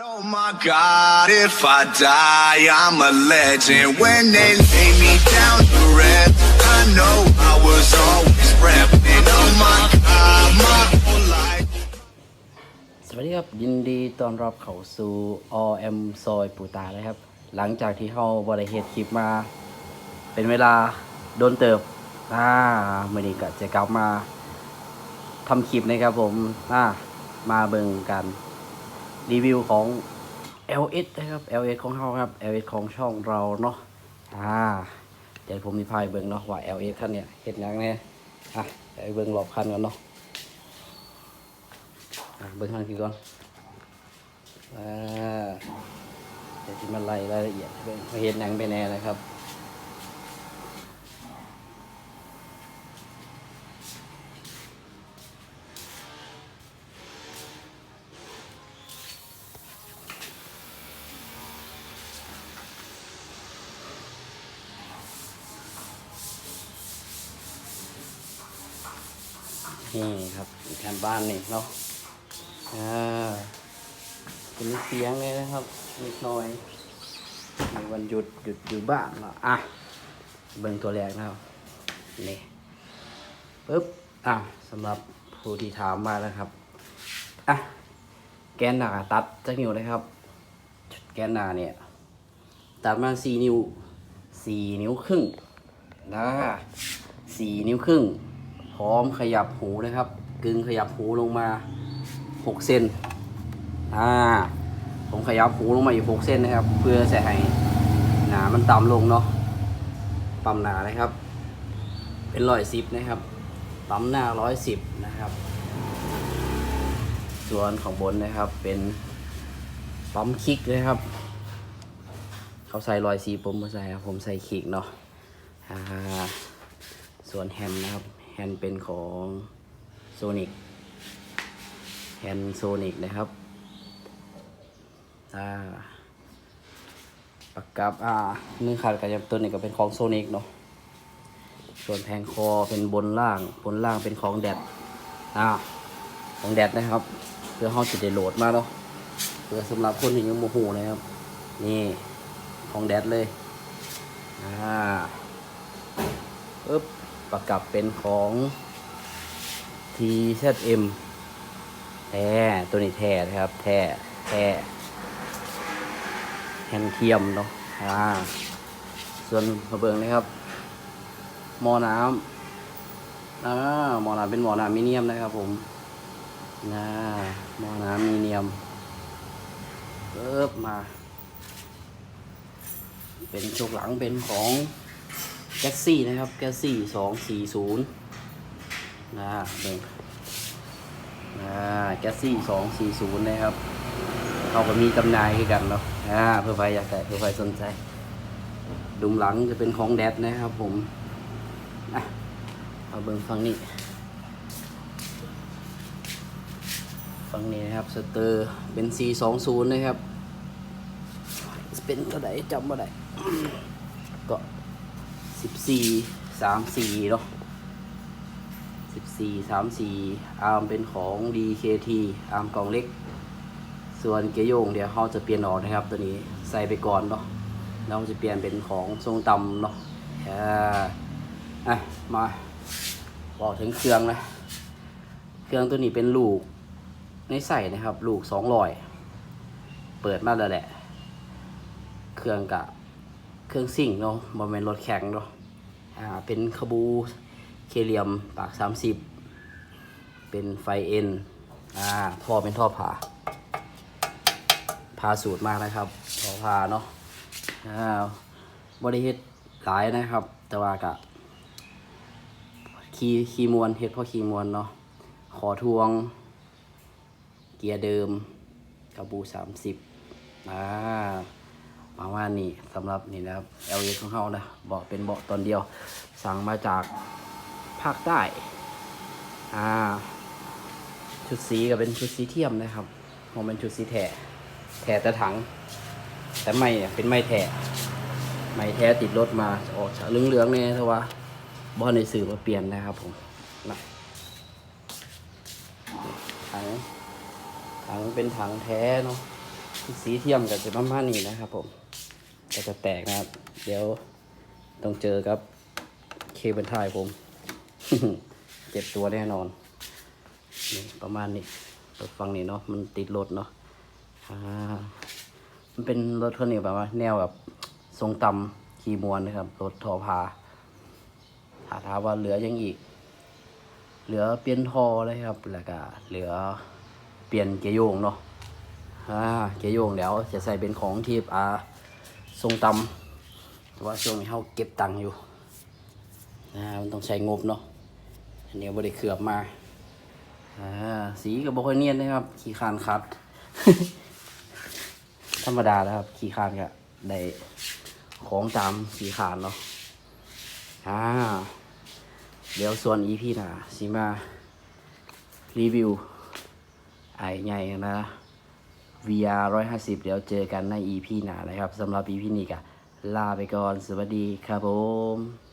Oh my God, if I die, I'm a legend. When they lay me down to rest, I know I was always repping. Oh my God, my whole life. สวัสดีครับ ยินดีต้อนรับเข้าสู่ OM ซอยปูตาเลยครับ หลังจากที่เขาบริเหตุคลิปมา เป็นเวลาโดนเติบอ่าเมื่อนี้ก็จะกลับมาทำคลิปนะครับผมอ่ามาเบิ่งกัน รีวิวของ LS นะครับ LS ของเขาครับ LS ของช่องเราเนาะอ่าเดี๋ยวผมมีพายเบิ่งเนาะว่า LS คันเนี่ยเห็นยังไงอะเดี๋ยวไปเบิ่งรอบคันกันเนาะอะเบิ่งทางคือก่อนอ่าเดี๋ยวที่มาไล่รายละเอียดเบิ่งาเห็นหนังไปแน่นะครับ นี่ครับแผนบ้านนี่เนาะอ่าเป็นเสียงเลยนะครับนิดหน่อยในวันหยุดหยุดอยู่บ้านเนาะอะเบิ่งตัวแรกนะครับนี่ปึ๊บอะสำหรับผู้ที่ถามมานะครับอะแกนหนาตัดจักนิ้วเลยครับ แกนหนาเนี่ย ตัดมาสี่นิ้วสี่นิ้วครึ่งนะสี่นิ้วครึ่ง พร้อมขยับหูนะครับ กึ่งขยับหูลงมาหกเซนอ่าผมขยับหูลงมาอีกหกเซนนะครับ เพื่อใส่ให้หนามันต่ำลงเนาะปั๊มหนานะครับ เป็นร้อยสิบนะครับปั๊มหน้าร้อยสิบนะครับ ส่วนของบนนะครับเป็นปั๊มคิกนะครับ เขาใส่รอยสีผมมาใส่ผมใส่คิกเนาะอ่าส่วนแฮนด์นะครับ แฮนด์เป็นของโซนิกแฮนด์โซนิกนะครับอ่าปากกับอ่าเนื้อขาดกับยับตัวนี้ก็เป็นของโซนิกเนาะส่วนแผงคอเป็นบนล่าง บนล่างเป็นของแดดอ่าของแดดนะครับ เพื่อเขาจะได้โหลดมาเนาะเพื่อสำหรับคนที่ยังโมโหนะครับ นี่ของแดดเลยอ่าปึ๊บ ประกับเป็นของ TZM แท้ตัวนี้แท้นะครับ แท้แท้แฮนเทียมเนาะอ่าส่วนมาเบิงนะครับหม้อน้ำอ่าหม้อน้ำเป็นหม้อน้ำมิเนียมนะครับผมนะหม้อน้ำมิเนียมเอิบมา เป็นชกหลังเป็นของ แก๊สซี่นะครับ แก๊สซี่สองสี่ศูนย์นะเบิ่งอ่าแก๊สซี่สองสี่ศูนย์นะครับเขาก็มีจำหน่ายให้กันเนาะอ่าเพื่อใครอยากได้เพื่อใครสนใจดุมหลังจะเป็นของแดดนะครับผมอะเอาเบิ้งฟังนี้ฟังนี้นะครับสเตอร์เป็น C สองศูนย์นะครับ เป็นเท่าไหร่จำไม่ได้ก็ สิบสี่สามสี่เนาะสิบสี่สามสี่อาร์มเป็นของ DKT อาร์มกล่องเล็ก ส่วนเกียร์โยงเดี๋ยวเขาจะเปลี่ยนออกนะครับ ตัวนี้ใส่ไปก่อนเนาะเราจะเปลี่ยนเป็นของทรงต่ำเนาะอ่าอะมาบอกถึงเครื่องนะ เครื่องตัวนี้เป็นลูกในใส่นะครับ ลูกสองรอย เปิดมาแล้วแหละ เครื่องกับ เครื่องซิ่งเนาะบอมเมนรถแข็งเนาะอ่าเป็นขบูเคเลียมปาก 30 เป็นไฟเอ็นอ่าท่อเป็นท่อผ่าพาสูตรมากนะครับท่อผ่าเนาะอ่าบริเฮ็ดหลายนะครับ แต่ว่ากะคีคีมวนเฮ็ดเพราะคีมวนเนาะขอทวง เกียร์เดิมกระบู 30อ่า มาว่านี่สำหรับนี่นะครับ LA ของเขานะเบาะเป็นเบาะตอนเดียว สั่งมาจากภาคใต้อ่าชุดสีก็เป็นชุดสีเทียมนะครับผมเป็นชุดสีแถแถแต่ถัง แต่ไม่เนี่ยเป็นไม่แถไม่แท้ติดรถมาออกฉะเหลืองๆเนี่ยแต่ว่าบอลในสื่อมาเปลี่ยนนะครับผมนะถังถังเป็นถังแท้เนาะ สีเทียมกับจะประมาณนี้นะครับผมก็จะแตกนะครับ เดี๋ยวต้องเจอกับเคเบิลไทยผม เจ็บตัวแน่นอนนี่ประมาณนี้รถฟังนี้เนาะมันติดรถเนาะอ่ามันเป็นรถคันนี้แบบว่า แนวแบบทรงต่ำขี่มวนนะครับรถทอพาถาถามว่าเหลือยังอีก เหลือเปลี่ยนทอเลยครับ แล้วก็เหลือเปลี่ยนเกียร์โยงเนาะ อ่าเกยโยงเดี๋ยวจะใส่เป็นของทีบอาทรงต่ำแต่ว่าช่วงนี้เขาเก็บตังค์อยู่นะมันต้องใช้งบเนาะอันนี้บริเขือบมาอ่าสีกับบค่อยเนียนนะครับ ขี้คานคัด ธรรมดาแล้วครับ ขี้คานก็ได้ของตามขี้คานเนาะอ่าเดี๋ยวส่วน EP หน้าสิมารีวิวไอ้ใหญ่นะ VR 150 เดี๋ยวเจอกันใน EP หน้านะครับสำหรับ EP นี้ก็ลาไปก่อน สวัสดีครับผม